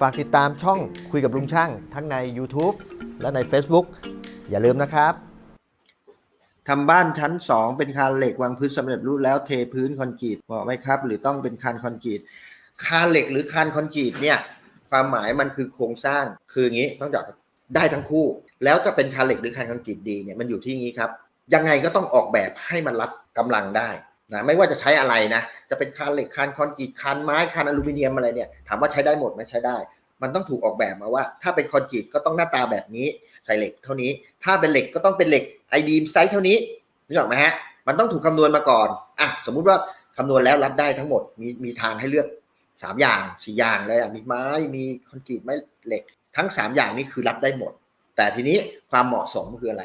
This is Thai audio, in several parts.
ฝากติดตามช่องคุยกับลุงช่าง ทั้งใน YouTube และใน Facebook อย่าลืมนะครับทำบ้านชั้น 2 เป็นคานเหล็กวางพื้นสำเร็จรูปแล้วเทพื้นคอนกรีตเหมาะไหมครับ หรือต้องเป็นคานคอนกรีตคานเหล็กหรือคานคอนกรีตเนี่ยความหมายมันคือโครงสร้างคืออย่างนี้ต้องจากได้ทั้งคู่ แล้วจะเป็นคานเหล็กหรือคานคอนกรีตดีเนี่ยมันอยู่ที่งี้ครับ ยังไงก็ต้องออกแบบให้มันรับกำลังได้ นะไม่ว่าจะใช้อะไรนะ จะเป็นคานเหล็กคานคอนกรีตคานไม้คานอลูมิเนียมอะไรเนี่ยถามว่าใช้ได้หมดไหมใช้ได้ มันต้องถูกออกแบบมาว่า ถ้าเป็นคอนกรีตก็ต้องหน้าตาแบบนี้ใส่เหล็กเท่านี้ ถ้าเป็นเหล็กก็ต้องเป็นเหล็กไอบีมไซส์เท่านี้นึกออกไหมฮะมันต้องถูกคำนวณมาก่อนอะสมมุติว่าคำนวณแล้วรับได้ทั้งหมดมีมีทางให้เลือกสามอย่างสี่อย่างเลยอะมีไม้มีคอนกรีตไม้เหล็ก ทั้งสามอย่างนี้คือรับได้หมด แต่ทีนี้ความเหมาะสมคืออะไร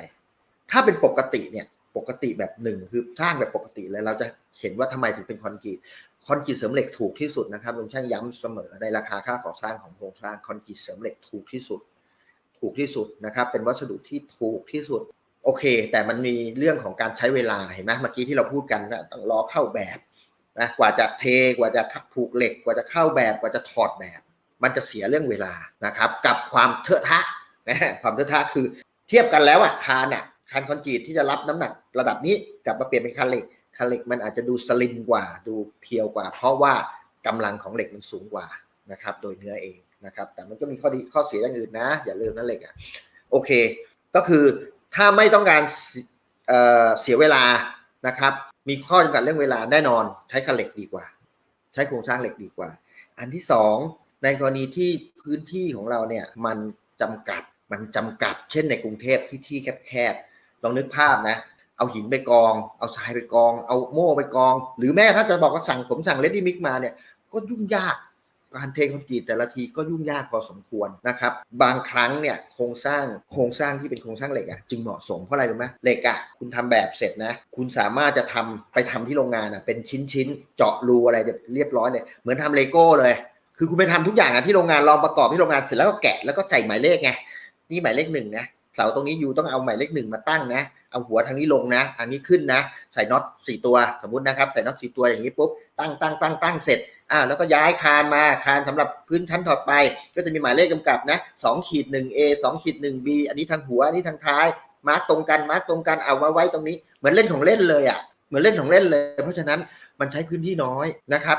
ถ้าเป็นปกติเนี่ย ปกติแบบหนึ่งคือสร้างแบบปกติเลยเราจะเห็นว่าทำไมถึงเป็นคอนกรีตคอนกรีตเสริมเหล็กถูกที่สุดนะครับลุงช่างย้ำเสมอในราคาค่าก่อสร้างของโครงสร้างคอนกรีตเสริมเหล็กถูกที่สุด ถูกที่สุดนะครับเป็นวัสดุที่ถูกที่สุดโอเค แต่มันมีเรื่องของการใช้เวลาเห็นไหมเมื่อกี้ที่เราพูดกันนะต้องรอเข้าแบบนะกว่าจะเทกว่าจะผูกเหล็กกว่าจะเข้าแบบกว่าจะถอดแบบ มันจะเสียเรื่องเวลานะครับ กับความเทอะทะนะความเทอะทะคือเทียบกันแล้วอะคานอะ คานคอนกรีตที่จะรับน้ำหนักระดับนี้กลับมาเปลี่ยนเป็นคานเหล็กคานเหล็กมันอาจจะดูสลิมกว่าดูเพียวกว่า เพราะว่ากำลังของเหล็กมันสูงกว่านะครับ โดยเนื้อเองนะครับ แต่มันก็มีข้อดีข้อเสียอย่างอื่นนะ อย่าลืมนะเหล็กอะโอเค ก็คือถ้าไม่ต้องการเเสียเวลานะครับ มีข้อจำกัดเรื่องเวลาแน่นอน ใช้คานเหล็กดีกว่า ใช้โครงสร้างเหล็กดีกว่า อันที่สองในกรณีที่พื้นที่ของเราเนี่ยมันจำกัดมันจำกัด เช่นในกรุงเทพที่ที่แคบๆ ลองนึกภาพนะ เอาหินไปกอง เอาทรายไปกอง เอาโม่ไปกอง หรือแม้ถ้าจะบอกว่าสั่งผมสั่งเลดี้มิกมาเนี่ย ก็ยุ่งยากการเทคอนกรีตแต่ละทีก็ยุ่งยากพอสมควรนะครับ บางครั้งเนี่ยโครงสร้างโครงสร้างที่เป็นโครงสร้างเหล็กอะจึงเหมาะสมเพราะอะไรรู้ไหมเหล็กอะคุณทำแบบเสร็จนะ คุณสามารถจะทำไปทำที่โรงงานอะเป็นชิ้นชิ้นๆเจาะรูอะไรเรียบร้อยเลย เหมือนทำเลโก้เลย คือคุณไปทำทุกอย่างอะที่โรงงานลองประกอบที่โรงงานเสร็จแล้วก็แกะแล้วก็ใส่หมายเลขไงนี่หมายเลขหนึ่งนะ เสาตรงนี้อยู่ต้องเอาหมายเลขหนึ่งมาตั้งนะ เอาหัวทางนี้ลงนะ อันนี้ขึ้นนะ ใส่น็อตสี่ตัวสมมตินะครับ ใส่น็อตสี่ตัวอย่างนี้ปุ๊บ ตั้งตั้งตั้งตั้งเสร็จ อ่า แล้วก็ย้ายคานมา คานสำหรับพื้นชั้นถัดไป ก็จะมีหมายเลขกำกับนะสองขีดหนึ่ง A สองขีดหนึ่ง B อันนี้ทางหัว อันนี้ทางท้าย มาร์กตรงกัน มาร์กตรงกัน เอามาไว้ตรงนี้ เหมือนเล่นของเล่นเลยอะ เหมือนเล่นของเล่นเลย เพราะฉะนั้นมันใช้พื้นที่น้อยนะครับ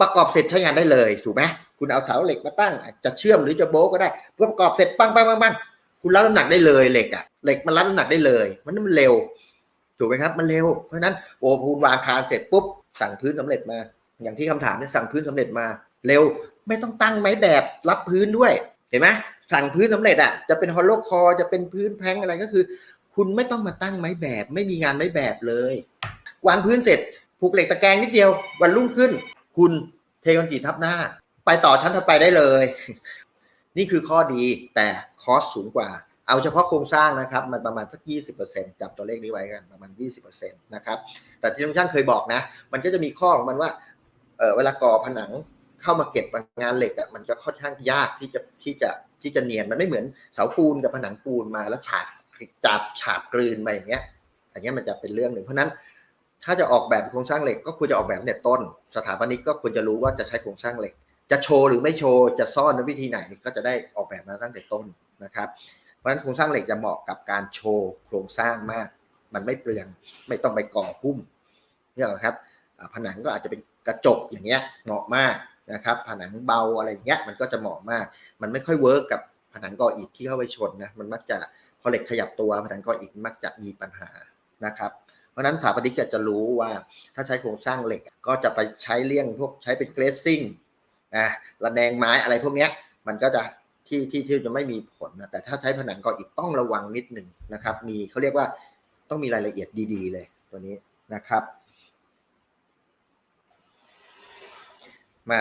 ประกอบเสร็จใช้งานได้เลย ถูกไหมคุณเอาเสาเหล็กมาตั้ง จะเชื่อมหรือจะโบก็ได้ประกอบเสร็จปังปังปังปัง คุณรับน้ำหนักได้เลยเหล็กอะเหล็กมันรับน้ำหนักได้เลยมันมันเร็ว ถูกไหมครับ มันเร็ว เพราะนั้นโอ้คุณวางคานเสร็จปุ๊บสั่งพื้นสำเร็จมา อย่างที่คำถามเนี่ยสั่งพื้นสำเร็จมา เร็วไม่ต้องตั้งไม้แบบรับพื้นด้วยเห็นไหมสั่งพื้นสำเร็จอะจะเป็นฮอลโลคอจะเป็นพื้นแพงอะไรก็คือ คุณไม่ต้องมาตั้งไม้แบบ ไม่มีงานไม้แบบเลยวางพื้นเสร็จผูกเหล็กตะแกรงนิดเดียววันรุ่งขึ้น คุณเทคอนกรีตทับหน้า ไปต่อชั้นถัดไปได้เลย นี่คือข้อดีแต่คอสสูงกว่า เอาเฉพาะโครงสร้างนะครับ มันประมาณสัก 20%จับตัวเลขนี้ไว้กันประมาณ 20%นะครับแต่ที่ช่างเคยบอกนะ มันก็จะมีข้อของมันว่าเออเวลาก่อผนังเข้ามาเก็บงานเหล็กอะ่ะมันจะค่อนข้างยากที่จะที่จะที่จะเนียนมันไม่เหมือนเสาปูนกับผนังปูนมาแล้วฉาบจับฉาบกลืนมาอย่างเงี้ยอันเนี้ยมันจะเป็นเรื่องหนึ่งเพราะฉะนั้นถ้าจะออกแบบโครงสร้างเหล็กก็ควรจะออกแบบเนี่ยต้น สถาปนิกก็ควรจะรู้ว่าจะใช้โครงสร้างเหล็ก จะโชว์หรือไม่โชว์จะซ่อนในวิธีไหนก็จะได้ออกแบบมาตั้งแต่ต้นนะครับ เพราะฉะนั้นโครงสร้างเหล็กจะเหมาะกับการโชว์โครงสร้างมาก มันไม่เปลืองไม่ต้องไปก่อหุ้มเนี่ยหรอครับผนังก็อาจจะเป็นกระจกอย่างเงี้ยเหมาะมากนะครับ ผนังเบาอะไรเงี้ยมันก็จะเหมาะมาก มันไม่ค่อยเวิร์กกับผนังก่ออิฐที่เข้าไปชนนะมันมักจะพอเหล็กขยับตัวผนังก่ออิฐมักจะมีปัญหานะครับเพราะฉะนั้นสถาปนิกจะจะรู้ว่าถ้าใช้โครงสร้างเหล็กก็จะไปใช้เลี่ยงพวกใช้เป็นเกรซซิ่ง อะระแนงไม้อะไรพวกเนี้ย มันก็จะที่ที่ที่จะไม่มีผลนะแต่ถ้าใช้ผนังก่ออิฐต้องระวังนิดหนึ่งนะครับ มีเขาเรียกว่าต้องมีรายละเอียดดี ๆ เลยตัวนี้นะครับ มา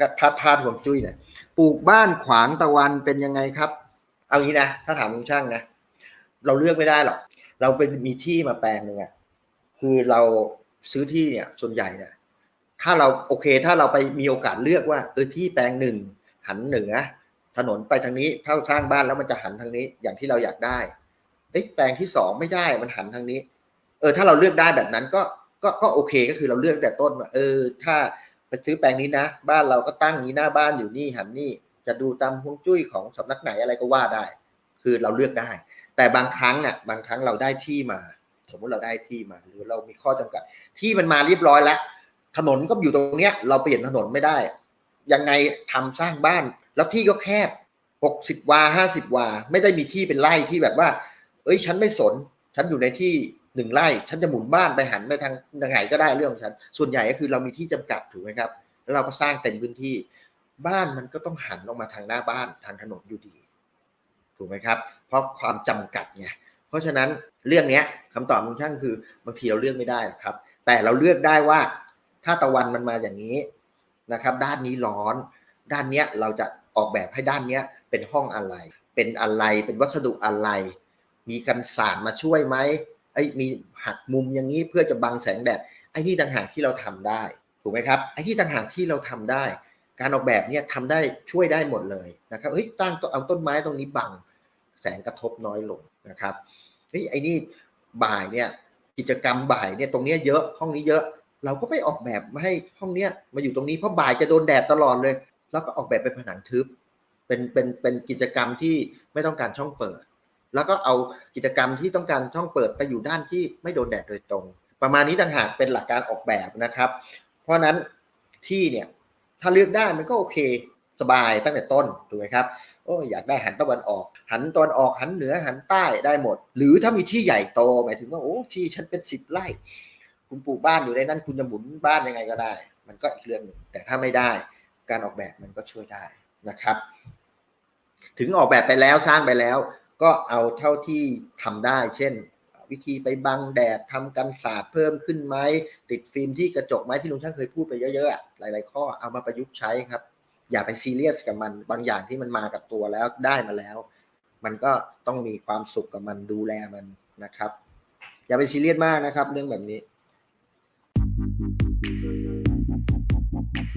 กพาดพาดห่วงจุ้ยหน่อยปลูกบ้านขวางตะวันเป็นยังไงครับ เอางี้นะ ถ้าถามลุงช่างนะ เราเลือกไม่ได้หรอก เราเป็นมีที่มาแปลงหนึ่งอะคือเราซื้อที่เนี่ยส่วนใหญ่เนี่ย ถ้าเราโอเค ถ้าเราไปมีโอกาสเลือกว่าเออที่แปลงหนึ่งหันเหนือ ถนนไปทางนี้ ถ้าสร้างบ้านแล้วมันจะหันทางนี้ อย่างที่เราอยากได้เอ้แปลงที่สองไม่ได้มันหันทางนี้ เออ ถ้าเราเลือกได้แบบนั้นก็ก็ก็โอเคก็คือเราเลือกแต่ต้นว่าเออ ถ้าไปซื้อแปลงนี้นะ บ้านเราก็ตั้งนี้หน้าบ้านอยู่นี่หันนี่ จะดูตามฮวงจุ้ยของสำนักไหนอะไรก็ว่าได้ คือเราเลือกได้ แต่บางครั้งอะ บางครั้งเราได้ที่มา สมมติเราได้ที่มา หรือเรามีข้อจำกัด ที่มันมาเรียบร้อยแล้ว ถนนก็อยู่ตรงเนี้ย เราเปลี่ยนถนนไม่ได้ ยังไงทำสร้างบ้าน แล้วที่ก็แคบหกสิบวาห้าสิบวา ไม่ได้มีที่เป็นไร่ที่แบบว่า เอ้ย ฉันไม่สน ฉันอยู่ในที่หนึ่งไร่ ฉันจะหมุนบ้านไปหันไปทางทางไหนก็ได้เรื่องของฉัน ส่วนใหญ่ก็คือเรามีที่จำกัดถูกไหมครับ แล้วเราก็สร้างเต็มพื้นที่ บ้านมันก็ต้องหันออกมาทางหน้าบ้านทางถนนอยู่ดี ถูกไหมครับ เพราะความจำกัดไง เพราะฉะนั้นเรื่องเนี้ยคำตอบของช่างคือบางทีเราเลือกไม่ได้ครับ แต่เราเลือกได้ว่า ถ้าตะวันมันมาอย่างนี้นะครับ ด้านนี้ร้อน ด้านเนี้ยเราจะออกแบบให้ด้านเนี้ยเป็นห้องอะไร เป็นอะไรเป็นวัสดุอะไร มีกันสาดมาช่วยไหมไอ้มีหักมุมอย่างนี้เพื่อจะบังแสงแดดไอ้นี่ต่างหากที่เราทำได้ถูกไหมครับไอ้ที่ต่างหากที่เราทำได้ การออกแบบเนี่ยทำได้ช่วยได้หมดเลยนะครับเฮ้ยตั้งเอาต้นไม้ตรงนี้บังแสงกระทบน้อยลงนะครับเฮ้ยไอ้นี่บ่ายเนี่ยกิจกรรมบ่ายเนี่ยตรงเนี้ยเยอะห้องนี้เยอะ เราก็ไม่ออกแบบมาให้ห้องเนี้ยมาอยู่ตรงนี้เพราะบ่ายจะโดนแดดตลอดเลย แล้วก็ออกแบบเป็นผนังทึบ เป็นเป็นเป็นกิจกรรมที่ไม่ต้องการช่องเปิด แล้วก็เอากิจกรรมที่ต้องการช่องเปิดไปอยู่ด้านที่ไม่โดนแดดโดยตรง ประมาณนี้ต่างหากเป็นหลักการออกแบบนะครับ เพราะนั้นที่เนี่ยถ้าเลือกได้มันก็โอเคสบายตั้งแต่ต้นถูกไหมครับโอ้อยากได้หันตะวันออก หันตะวันออกหันเหนือหันใต้ได้หมด หรือถ้ามีที่ใหญ่โตหมายถึงว่าโอ้ที่ฉันเป็นสิบไร่ คุณปลูกบ้านอยู่ในนั้นคุณจะหมุนบ้านยังไงก็ได้ มันก็อีกเรื่องหนึ่งแต่ถ้าไม่ได้ การออกแบบมันก็ช่วยได้นะครับ ถึงออกแบบไปแล้วสร้างไปแล้ว ก็เอาเท่าที่ทำได้ เช่น วิธีไปบังแดดทำกันสาดเพิ่มขึ้นไหมติดฟิล์มที่กระจกไหมที่ลุงช่างเคยพูดไปเยอะๆหลาย ๆ ข้อเอามาประยุกต์ใช้ครับ อย่าไปซีเรียสกับมันบางอย่างที่มันมากับตัวแล้วได้มาแล้ว มันก็ต้องมีความสุขกับมันดูแลมันนะครับ อย่าไปซีเรียสมากนะครับ เรื่องแบบนี้